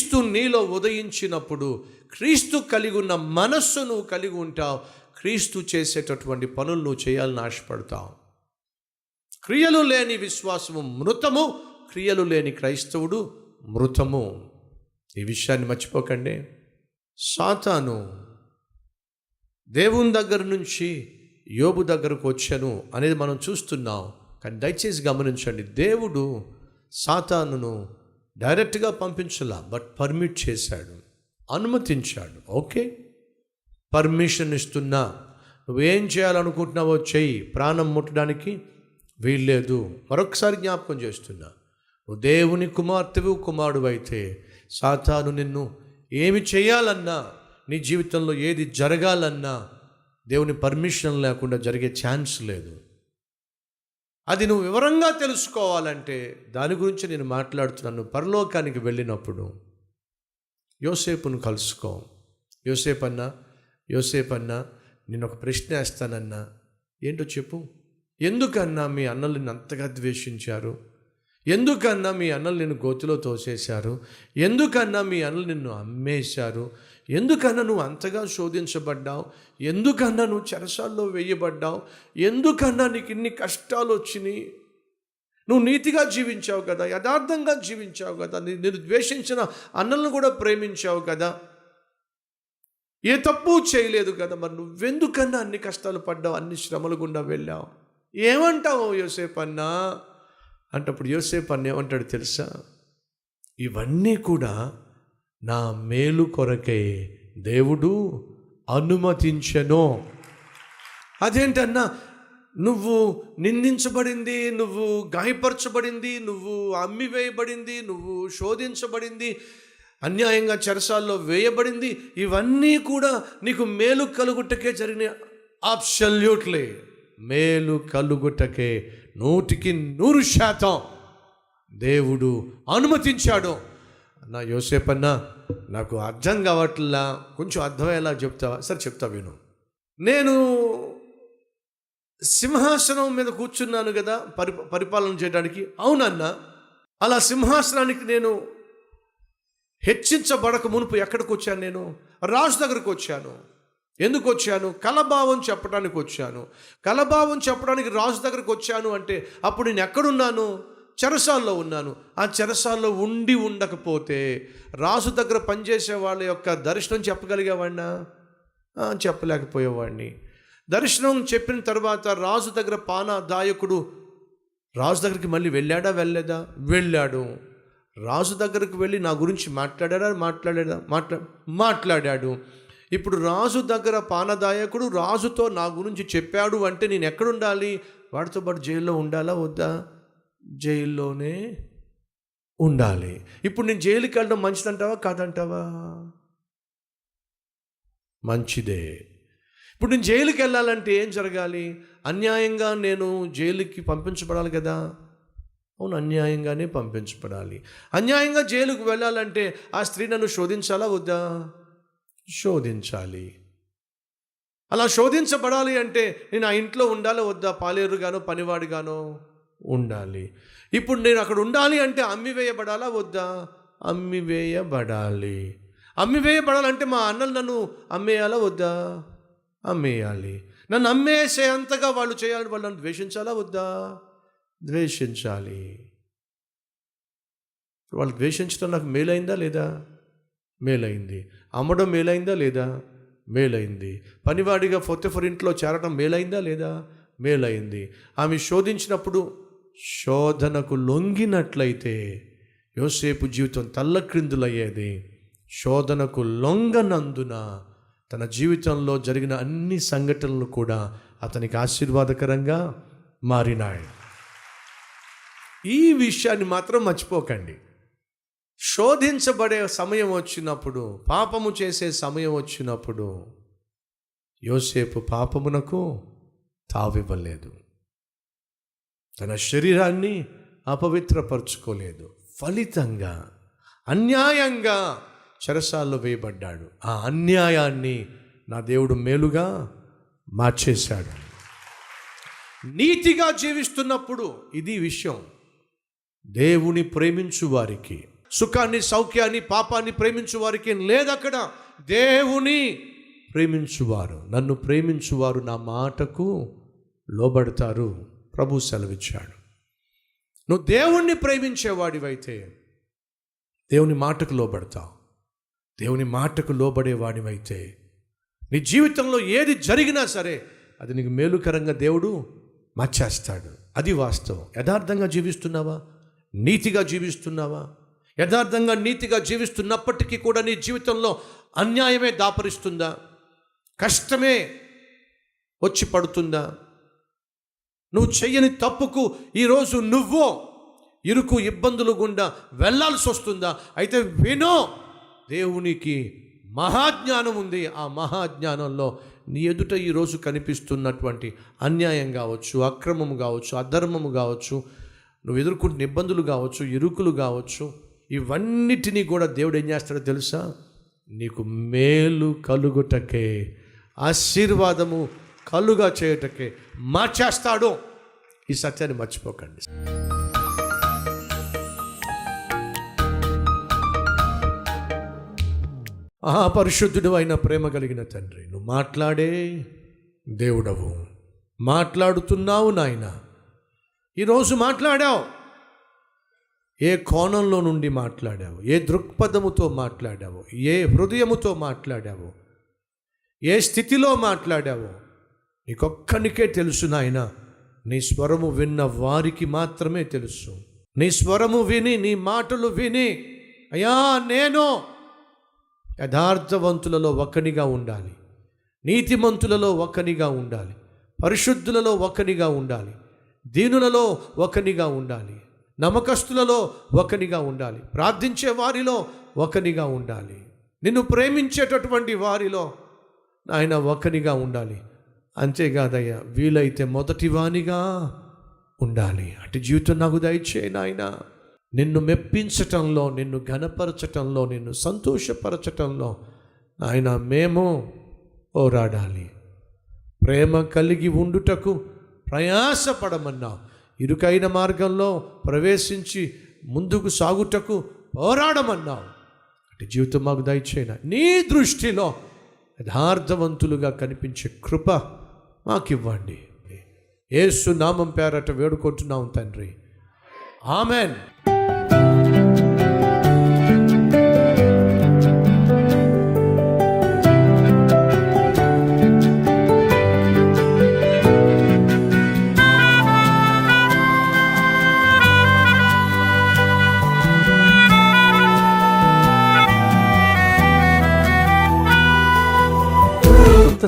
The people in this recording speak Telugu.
క్రీస్తు నీలో ఉదయించినప్పుడు క్రీస్తు కలిగి ఉన్న మనస్సు నువ్వు కలిగి ఉంటావు క్రీస్తు చేసేటటువంటి పనులు నువ్వు చేయాలని ఆశపడతావు. క్రియలు లేని విశ్వాసము మృతము క్రియలు లేని క్రైస్తవుడు మృతము. ఈ విషయాన్ని మర్చిపోకండి. సాతాను దేవుని దగ్గర నుంచి యోబు దగ్గరకు వచ్చాను అనేది మనం చూస్తున్నాం. కానీ దయచేసి గమనించండి దేవుడు సాతానును డైరెక్ట్గా పంపించలా బట్ పర్మిట్ చేశాడు అనుమతించాడు. ఓకే? పర్మిషన్ ఇస్తున్నా. నువ్వేం చేయాలనుకుంటున్నావో చెయ్యి. ప్రాణం ముట్టడానికి వీల్లేదు. మరొకసారి జ్ఞాపకం చేస్తున్నా. నువ్వు దేవుని కుమార్తెవు కుమారుడు అయితే సాతాను నిన్ను ఏమి చేయాలన్నా నీ జీవితంలో ఏది జరగాలన్నా దేవుని పర్మిషన్ లేకుండా జరిగే ఛాన్స్ లేదు. అది నువ్వు వివరంగా తెలుసుకోవాలంటే దాని గురించి నేను మాట్లాడుతున్నాను. పరలోకానికి వెళ్ళినప్పుడు యోసేపును కలుసుకో. యోసేపు అన్నా యోసేపు అన్నా నేను ఒక ప్రశ్న వేస్తానన్నా. ఏంటో చెప్పు. ఎందుకన్నా మీ అన్నల్ని అంతగా ద్వేషించారు? ఎందుకన్నా మీ అన్నలు నిన్ను గోతిలో తోసేశారు? ఎందుకన్నా మీ అన్నలు నిన్ను అమ్మేశారు? ఎందుకన్నా నువ్వు అంతగా శోధించబడ్డావు? ఎందుకన్నా నువ్వు చెరసాల్లో వేయబడ్డావు? ఎందుకన్నా నీకు ఇన్ని కష్టాలు వచ్చినాయి? నువ్వు నీతిగా జీవించావు కదా యథార్థంగా జీవించావు కదా నేను ద్వేషించిన అన్నలను కూడా ప్రేమించావు కదా. ఏ తప్పు చేయలేదు కదా మరి నువ్వెందుకన్నా అన్ని కష్టాలు పడ్డావు అన్ని శ్రమలు గుండా వెళ్ళావు? ఏమంటావు యోసేపన్నా? అన్నా అంటే అప్పుడు యోసేపు అన్న ఏమంటాడు తెలుసా? ఇవన్నీ కూడా నా మేలు కొరకే దేవుడు అనుమతించెనో. అదేంటన్నా? నువ్వు నిందించబడింది నువ్వు గాయపరచబడింది నువ్వు అమ్మివేయబడింది నువ్వు శోధించబడింది అన్యాయంగా చెరసాల్లో వేయబడింది ఇవన్నీ కూడా నీకు మేలు కలుగుటకే జరిగిన అబ్సల్యూట్లీ. మేలు కలుగుటకే నూటికి నూరు శాతం దేవుడు అనుమతించాడు. నా యోసేపన్నా నాకు అర్థం కావట్లా? కొంచెం అర్థమయ్యేలా చెప్తావా సరే చెప్తా విను. నేను సింహాసనం మీద కూర్చున్నాను కదా పరి పరిపాలన చేయడానికి. అవునన్నా అలా సింహాసనానికి నేను హెచ్చించబడక మునుపు ఎక్కడికి వచ్చాను నేను? రాజు దగ్గరకు వచ్చాను. ఎందుకు వచ్చాను? కలభావం చెప్పడానికి వచ్చాను. కలభావం చెప్పడానికి రాజు దగ్గరకు వచ్చాను అంటే అప్పుడు నేను ఎక్కడున్నాను? చెరసాల్లో ఉన్నాను. ఆ చెరసాల్లో ఉండి ఉండకపోతే రాజు దగ్గర పనిచేసే వాళ్ళ యొక్క దర్శనం చెప్పగలిగేవాడినా? చెప్పలేకపోయేవాడిని. దర్శనం చెప్పిన తర్వాత రాజు దగ్గర పాన దాయకుడు రాజు దగ్గరికి మళ్ళీ వెళ్ళాడా? వెళ్ళలేదా? వెళ్ళాడు. రాజు దగ్గరికి వెళ్ళి నా గురించి మాట్లాడాడా? మాట్లాడాడా మాట్లా మాట్లాడాడు. ఇప్పుడు రాజు దగ్గర పానదాయకుడు రాజుతో నా గురించి చెప్పాడు అంటే నేను ఎక్కడుండాలి? వాడితో పాటు జైల్లో ఉండాలా? వద్దా? జైల్లోనే ఉండాలి. ఇప్పుడు నేను జైలుకి వెళ్ళడం మంచిదంటావా? కాదంటావా? మంచిదే. ఇప్పుడు నేను జైలుకి వెళ్ళాలంటే ఏం జరగాలి? అన్యాయంగా నేను జైలుకి పంపించబడాలి కదా? అవును అన్యాయంగానే పంపించబడాలి. అన్యాయంగా జైలుకు వెళ్ళాలంటే ఆ స్త్రీ నన్ను శోధించాలా? వద్దా? శోధించాలి. అలా శోధించబడాలి అంటే నేను ఆ ఇంట్లో ఉండాలా వద్దా? పాలేరుగానో పనివాడిగానో? ఉండాలి. ఇప్పుడు నేను అక్కడ ఉండాలి అంటే అమ్మివేయబడాలా వద్దా? అమ్మివేయబడాలి. అమ్మివేయబడాలంటే అమ్మి వేయబడాలంటే మా అన్నలు నన్ను అమ్మేయాలా వద్దా? అమ్మేయాలి. నన్ను అమ్మేసే అంతగా వాళ్ళు చేయాలని వాళ్ళు నన్ను ద్వేషించాలా వద్దా? ద్వేషించాలి. వాళ్ళు ద్వేషించడం నాకు మేలైందా లేదా? మేలైంది. అమ్మడం మేలైందా లేదా? మేలైంది. పనివాడిగా ఫొత్తెఫర్ ఇంట్లో చేరడం మేలైందా లేదా? మేలైంది. ఆమె శోధించినప్పుడు శోధనకు లొంగినట్లయితే యోసేపు జీవితం తల్లక్రిందులయ్యేది. శోధనకు లొంగనందున తన జీవితంలో జరిగిన అన్ని సంఘటనలు కూడా అతనికి ఆశీర్వాదకరంగా మారినాయి. ఈ విషయాన్ని మాత్రం మర్చిపోకండి. శోధించబడే సమయం వచ్చినప్పుడు పాపము చేసే సమయం వచ్చినప్పుడు యోసేపు పాపమునకు తావివ్వలేదు. తన శరీరాన్ని అపవిత్రపరచుకోలేదు. ఫలితంగా అన్యాయంగా చెరసాల్లో వేయబడ్డాడు. ఆ అన్యాయాన్ని నా దేవుడు మేలుగా మార్చేశాడు. నీతిగా జీవిస్తున్నప్పుడు ఇది విషయం. దేవుని ప్రేమించు వారికి సుఖాన్ని సౌఖ్యాన్ని పాపాన్ని ప్రేమించు వారికి లేదు అక్కడ దేవుని ప్రేమించువారు నన్ను ప్రేమించువారు నా మాటకు లోబడతారు. ప్రభు సెలవిచ్చాడు. నువ్వు దేవుణ్ణి ప్రేమించేవాడివైతే దేవుని మాటకు లోబడతావు. దేవుని మాటకు లోబడేవాడివైతే నీ జీవితంలో ఏది జరిగినా సరే అది నీకు మేలుకరంగా దేవుడు మార్చేస్తాడు. అది వాస్తవం. యథార్థంగా జీవిస్తున్నావా? నీతిగా జీవిస్తున్నావా? యథార్థంగా నీతిగా జీవిస్తున్నప్పటికీ కూడా నీ జీవితంలో అన్యాయమే దాపరిస్తుందా? కష్టమే వచ్చి పడుతుందా? నువ్వు చెయ్యని తప్పుకు ఈరోజు నువ్వు ఇరుకు ఇబ్బందులు గుండా వెళ్ళాల్సి వస్తుందా? అయితే వినో దేవునికి మహాజ్ఞానం ఉంది. ఆ మహాజ్ఞానంలో నీ ఎదుట ఈరోజు కనిపిస్తున్నటువంటి అన్యాయం కావచ్చు అక్రమం కావచ్చు అధర్మము కావచ్చు నువ్వు ఎదుర్కొంటున్న ఇబ్బందులు కావచ్చు ఇరుకులు కావచ్చు ఇవన్నిటినీ కూడా దేవుడు ఏం చేస్తాడో తెలుసా? నీకు మేలు కలుగుటకే ఆశీర్వాదము కలుగా చేయుటకే మార్చేస్తాడు. ఈ సత్యాన్ని మర్చిపోకండి. ఆ పరిశుద్ధుడు అయిన ప్రేమ కలిగిన తండ్రి నువ్వు మాట్లాడే దేవుడవు. మాట్లాడుతున్నావు నాయన. ఈరోజు మాట్లాడావు. ఏ కోణంలో నుండి మాట్లాడావు? ఏ దృక్పథముతో మాట్లాడావు? ఏ హృదయముతో మాట్లాడావు? ఏ స్థితిలో మాట్లాడావో? నీకొక్కనికే తెలుసు నాయన నీ స్వరము విన్న వారికి మాత్రమే తెలుసు. నీ స్వరము విని నీ మాటలు విని అయ్యా నేను యథార్థవంతులలో ఒకనిగా ఉండాలి. నీతిమంతులలో ఒకనిగా ఉండాలి. పరిశుద్ధులలో ఒకనిగా ఉండాలి. దీనులలో ఒకనిగా ఉండాలి. నమ్మకస్తులలో ఒకనిగా ఉండాలి. ప్రార్థించే వారిలో ఒకనిగా ఉండాలి. నిన్ను ప్రేమించేటటువంటి వారిలో ఆయన ఒకనిగా ఉండాలి. అంతేకాదయ్యా వీలైతే మొదటివానిగా ఉండాలి. అటు జీవితం నాకు దయచే నాయన. నిన్ను మెప్పించటంలో నిన్ను ఘనపరచటంలో నిన్ను సంతోషపరచటంలో ఆయన మేము పోరాడాలి. ప్రేమ కలిగి ఉండుటకు ప్రయాసపడమన్నా ఇరుకైన మార్గంలో ప్రవేశించి ముందుకు సాగుటకు పోరాడమన్నావు. అంటే జీవితం మాకు దయచేయన? నీ దృష్టిలో యథార్థవంతులుగా కనిపించే కృప మాకివ్వండి. ఏసు నామం పేరట వేడుకుంటున్నాం తండ్రి. ఆమెన్.